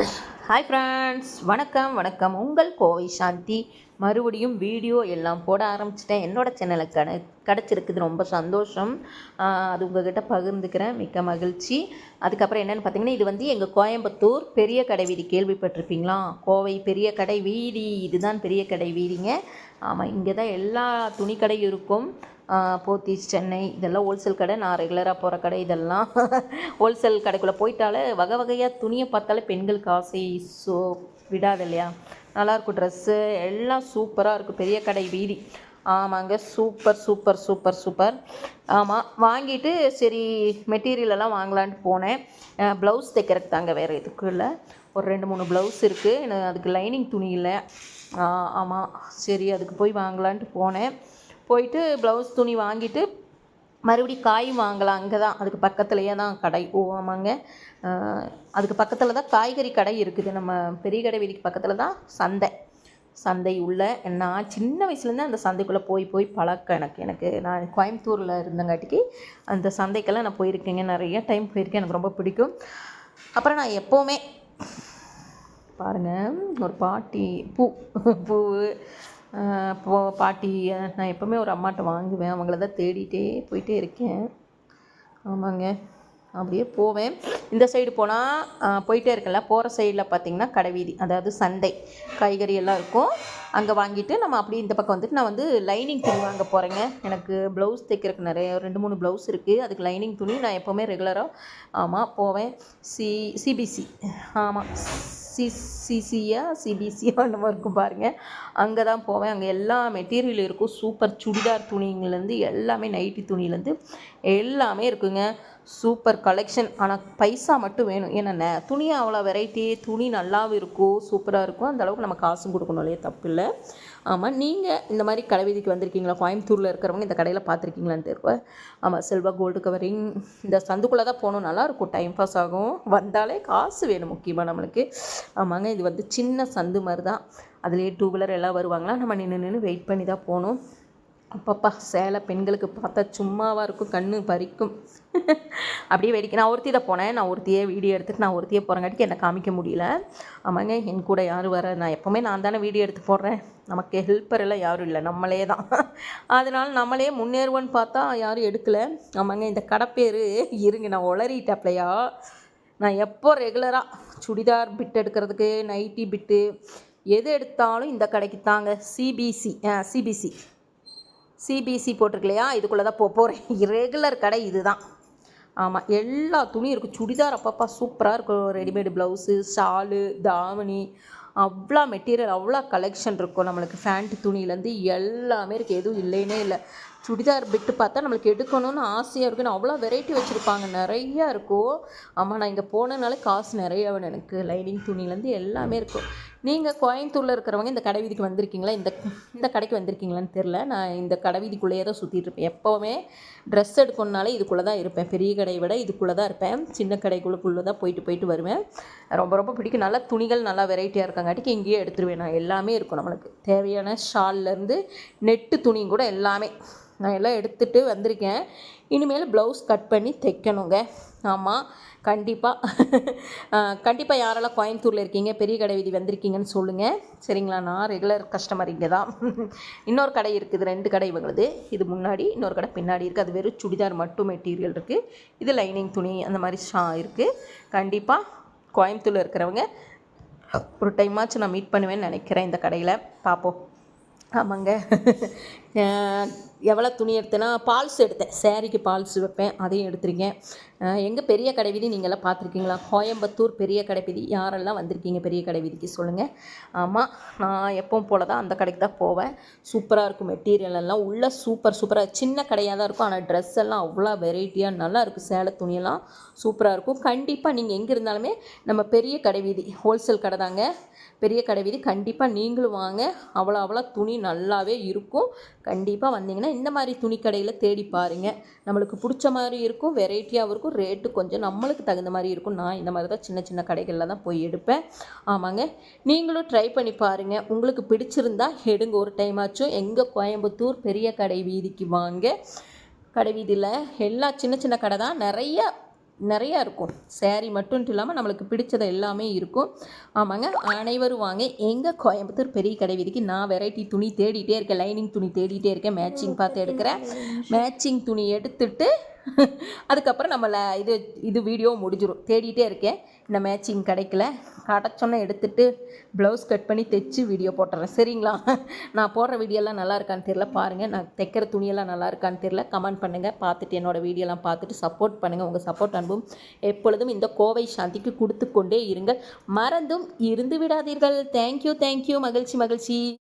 Hi friends வணக்கம் வணக்கம். உங்கள் கோவை சாந்தி. மறுபடியும் வீடியோ எல்லாம் போட ஆரம்பிச்சிட்டேன். என்னோடய சேனலுக்கு கட கிடச்சிருக்குது. ரொம்ப சந்தோஷம். அது உங்ககிட்ட பகிர்ந்துக்கிறேன். மிக்க மகிழ்ச்சி. அதுக்கப்புறம் என்னென்னு பார்த்தீங்கன்னா இது வந்து எங்கள் கோயம்புத்தூர் பெரிய கடை வீதி. கேள்விப்பட்டிருப்பீங்களா? கோவை பெரிய கடை வீதி. இதுதான் பெரிய கடை வீதிங்க. ஆமாம் இங்கே தான் எல்லா துணிக்கடையும் இருக்கும். போத்தி சென்னை இதெல்லாம் ஹோல்சேல் கடை. நான் ரெகுலராக போகிற கடை இதெல்லாம். ஹோல்சேல் கடைக்குள்ளே போயிட்டாலே வகை வகையாக துணியை பார்த்தாலே பெண்களுக்கு ஆசை. ஸோ விடாது இல்லையா? நல்லாயிருக்கும் ட்ரெஸ்ஸு எல்லாம் சூப்பராக இருக்கும் பெரிய கடை வீதி. ஆமாங்க. Super super super super. ஆமாம் வாங்கிட்டு சரி மெட்டீரியலெல்லாம் வாங்கலான்ட்டு போனேன். ப்ளவுஸ் தைக்கிறதுக்கு தாங்க வேறு எதுக்கும் இல்லை. ஒரு ரெண்டு மூணு ப்ளவுஸ் இருக்குது எனக்கு அதுக்கு லைனிங் துணி இல்லை. ஆமாம் சரி அதுக்கு போய் வாங்கலான்ட்டு போனேன். போயிட்டு ப்ளவுஸ் துணி வாங்கிட்டு மறுபடியும் காய் வாங்கலாம். அங்கே தான் அதுக்கு பக்கத்துலேயே தான் கடை. ஓ ஆமாங்க. அதுக்கு பக்கத்தில் தான் காய்கறி கடை இருக்குது. நம்ம பெரிய கடை வீதிக்கு பக்கத்தில் தான் சந்தை. சந்தை உள்ள நான் சின்ன வயசுலேருந்து அந்த சந்தைக்குள்ளே போய் போய் பழக்கம் எனக்கு. எனக்கு நான் கோயம்புத்தூரில் இருந்தங்காட்டிக்கு அந்த சந்தைக்கெல்லாம் நான் போயிருக்கேங்க. நிறைய டைம் போயிருக்கேன். எனக்கு ரொம்ப பிடிக்கும். அப்புறம் நான் எப்போவுமே பாருங்கள் ஒரு பாட்டி பூ பூ போ பாட்டி நான் எப்போவுமே ஒரு அம்மாட்ட வாங்குவேன். அவங்கள தான் தேடிட்டே போயிட்டே இருக்கேன். ஆமாங்க. அப்படியே போவேன். இந்த சைடு போனால் போயிட்டே இருக்கல போகிற சைடில் பார்த்தீங்கன்னா கடைவீதி. அதாவது சந்தை. காய்கறி எல்லாம் இருக்கும். அங்கே வாங்கிட்டு நம்ம அப்படியே இந்த பக்கம் வந்துட்டு நான் வந்து லைனிங் துணி வாங்க போகிறேங்க எனக்கு ப்ளவுஸ் தைக்கிறதுக்கு நிறைய ரெண்டு மூணு ப்ளவுஸ் இருக்குது அதுக்கு லைனிங் துணி நான் எப்போவுமே ரெகுலராக ஆமாம் போவேன். சி சிபிசி ஆமாம் சி சிசியா சிபிசியா என்னமோ இருக்கும் பாருங்கள் அங்கே தான் போவேன். அங்கே எல்லா மெட்டீரியல் இருக்கும். சூப்பர் சுடிதார் துணிங்கலேருந்து எல்லாமே நைட்டி துணிலேருந்து எல்லாமே இருக்குங்க. சூப்பர் கலெக்ஷன் ஆனால் பைசா மட்டும் வேணும். ஏன்னா துணி அவ்வளோ வெரைட்டி துணி நல்லாவும் இருக்கும் சூப்பராக இருக்கும். அந்த அளவுக்கு நம்ம காசும் கொடுக்கணும் இல்லையா? தப்பு இல்லை ஆமாம் நீங்கள் இந்த மாதிரி கடை வீதிக்கு வந்திருக்கீங்களா? கோயம்புத்தூரில் இருக்கிறவங்க இந்த கடையில் பார்த்துருக்கீங்களான்னு தெரியும் ஆமாம் செல்வா கோல்டு கவரிங் இந்த சந்துக்குள்ளே தான் போகணும். நல்லாயிருக்கும் டைம் பாஸ் ஆகும். வந்தாலே காசு வேணும் முக்கியமாக நம்மளுக்கு. ஆமாங்க இது வந்து சின்ன சந்து மாதிரி தான். அதுலேயே டூ வீலர் எல்லாம் வருவாங்களா? நம்ம நின்று நின்று வெயிட் பண்ணி தான் போகணும். அப்பப்பா சேலை பெண்களுக்கு பார்த்தா சும்மாவாக இருக்கும் கண்ணு பறிக்கும். அப்படியே வேடிக்கை. நான் ஒருத்தி தான் போனேன். நான் ஒருத்தியே வீடியோ எடுத்துட்டு நான் ஒருத்தியே போகிறங்காட்டிக்கு என்னை காமிக்க முடியல. ஆமாங்க என் கூட யாரும் வர நான் எப்போவுமே நான் தானே வீடியோ எடுத்து போடுறேன். நமக்கு ஹெல்ப்பர் எல்லாம் யாரும் இல்லை. நம்மளே தான். அதனால் நம்மளே முன்னேறுவோன்னு பார்த்தா யாரும் எடுக்கலை. ஆமாங்க இந்த கடை பேர் இருங்க நான் உளறிட்டப்பலையா நான் எப்போ ரெகுலராக சுடிதார் பிட் எடுக்கிறதுக்கு நைட்டி பிட்டு எது எடுத்தாலும் இந்த கடைக்கு தாங்க. சிபிசி சிபிசி சிபிசி போட்டிருக்கு இல்லையா இதுக்குள்ளே தான் போக போகிறேன் ரெகுலர் கடை இதுதான். ஆமாம் எல்லா துணியும் இருக்கும் சுடிதார் அப்பப்பா சூப்பராக இருக்கும். ரெடிமேடு ப்ளவுஸு ஷாலு தாவணி. அவ்வளோ மெட்டீரியல் அவ்வளோ கலெக்ஷன் இருக்கும் நம்மளுக்கு. ஃபேண்ட் துணியிலேருந்து எல்லாமே இருக்குது எதுவும் இல்லைன்னே இல்லை. சுடிதார் பிட்டு பார்த்தா நம்மளுக்கு எடுக்கணும்னு ஆசையாக இருக்குன்னு அவ்வளோ வெரைட்டி வச்சுருப்பாங்க. நிறையா இருக்கும். ஆமாம் நான் இங்கே போனதுனால காசு நிறைய வேணும் எனக்கு. லைனிங் துணியிலேருந்து எல்லாமே இருக்கும். நீங்கள் கோயம்புத்தூரில் இருக்கிறவங்க இந்த கடை வீதிக்கு வந்திருக்கீங்களா? இந்த இந்த கடைக்கு வந்திருக்கீங்களான்னு தெரில நான் இந்த கடை வீதிக்குள்ளேயே தான் சுற்றிட்டு இருப்பேன். எப்போவுமே ட்ரெஸ் எடுக்கணுனாலே இதுக்குள்ளே தான் இருப்பேன். பெரிய கடையை விட இதுக்குள்ளே தான் இருப்பேன். சின்ன கடைக்குள்ளே தான் போயிட்டு போயிட்டு வருவேன். ரொம்ப ரொம்ப பிடிக்கும். நல்லா துணிகள் நல்லா வெரைட்டியாக இருக்காங்காட்டிக்கு இங்கேயே எடுத்துருவேன் நான். எல்லாமே இருக்கும் நம்மளுக்கு. தேவையான ஷால்லேருந்து நெட்டு துணியும் கூட எல்லாமே. நான் எல்லாம் எடுத்துகிட்டு வந்திருக்கேன். இனிமேல் ப்ளவுஸ் கட் பண்ணி தைக்கணுங்க. ஆமாம் கண்டிப்பாக கண்டிப்பாக யாரெல்லாம் கோயம்புத்தூரில் இருக்கீங்க பெரிய கடை வீதி வந்திருக்கீங்கன்னு சொல்லுங்கள் சரிங்களா நான் ரெகுலர் கஸ்டமர் இங்கே தான் இன்னொரு கடை இருக்குது ரெண்டு கடை இவங்களுது. இது முன்னாடி இன்னொரு கடை பின்னாடி இருக்குது அது வெறும் சுடிதார் மட்டும் மெட்டீரியல் இருக்குது இது லைனிங் துணி அந்த மாதிரி ஷா இருக்குது கண்டிப்பாக கோயம்புத்தூரில் இருக்கிறவங்க ஒரு டைமாச்சும் நான் மீட் பண்ணுவேன்னு நினைக்கிறேன் இந்த கடையில். பார்ப்போம் ஆமாங்க. எவ்வளோ துணி எடுத்தேன்னா பால்ஸ் எடுத்தேன். சேரீக்கு பால்ஸ் வைப்பேன் அதையும் எடுத்திருக்கேன். எங்கள் பெரிய கடை வீதி நீங்களாம் பார்த்துருக்கீங்களா? கோயம்புத்தூர் பெரிய கடை வீதி. யாரெல்லாம் வந்திருக்கீங்க பெரிய கடை வீதிக்கு சொல்லுங்கள் ஆமாம் நான் எப்பவும் போல தான் அந்த கடைக்கு தான் போவேன். சூப்பராக இருக்கும் மெட்டீரியல் எல்லாம். உள்ளே சூப்பர் சூப்பராக சின்ன கடையாக தான் இருக்கும். ஆனால் ட்ரெஸ் எல்லாம் அவ்வளோ வெரைட்டியாக நல்லா இருக்கும் சேலை துணியெல்லாம் சூப்பராக இருக்கும். கண்டிப்பாக நீங்கள் எங்கே இருந்தாலுமே நம்ம பெரிய கடை வீதி ஹோல்சேல் கடை தாங்க. பெரிய கடை வீதி கண்டிப்பாக நீங்களும் வாங்க. அவ்வளோ அவ்வளோ துணி நல்லாவே இருக்கும். கண்டிப்பாக வந்தீங்கன்னா இந்த மாதிரி துணிக்கடையில் தேடி பாருங்கள் நம்மளுக்கு பிடிச்ச மாதிரி இருக்கும் வெரைட்டியாகவும் இருக்கும் ரேட்டு கொஞ்சம் நம்மளுக்கு தகுந்த மாதிரி இருக்கும். நான் இந்த மாதிரி தான் சின்ன சின்ன கடைகளில் தான் போய் எடுப்பேன். ஆமாங்க. நீங்களும் ட்ரை பண்ணி பாருங்கள் உங்களுக்கு பிடிச்சிருந்தா எடுங்க. ஒரு டைம் ஆச்சும் எங்கள் கோயம்புத்தூர் பெரிய கடை வீதிக்கு வாங்க. கடை வீதியில் எல்லா சின்ன சின்ன கடை தான். நிறைய நிறையா இருக்கும். saree மட்டும் இல்லாமல் நம்மளுக்கு பிடிச்சது எல்லாமே இருக்கும். ஆமாங்க அனைவரும் வாங்க. எங்கள் கோயம்புத்தூர் பெரிய கடை வீதிக்கு நான் வெரைட்டி துணி தேடிட்டே இருக்கேன். லைனிங் துணி தேடிட்டே இருக்கேன். மேட்சிங் பார்த்து எடுக்கிறேன். மேட்சிங் துணி எடுத்துட்டு அதுக்கப்புறம் நம்மளை இது இது வீடியோ முடிஞ்சிடும் தேடிட்டே இருக்கேன். இந்த மேட்சிங் கிடைக்கல. கிடச்சோன்னே எடுத்துட்டு ப்ளவுஸ் கட் பண்ணி தைச்சி வீடியோ போட்டுறேன். சரிங்களா? நான் போடுற வீடியோலாம் நல்லா இருக்கான்னு தெரியல. பாருங்கள் நான் தைக்கிற துணியெல்லாம் நல்லா இருக்கான்னு தெரியல. கமெண்ட் பண்ணுங்கள் பார்த்துட்டு என்னோடய வீடியோலாம் பார்த்துட்டு சப்போர்ட் பண்ணுங்கள் உங்கள் சப்போர்ட் அன்பும் எப்பொழுதும் இந்த கோவை சாந்திக்கு கொடுத்து கொண்டே இருங்கள். மறந்தும் இருந்து விடாதீர்கள். தேங்க்யூ தேங்க்யூ மகிழ்ச்சி மகிழ்ச்சி.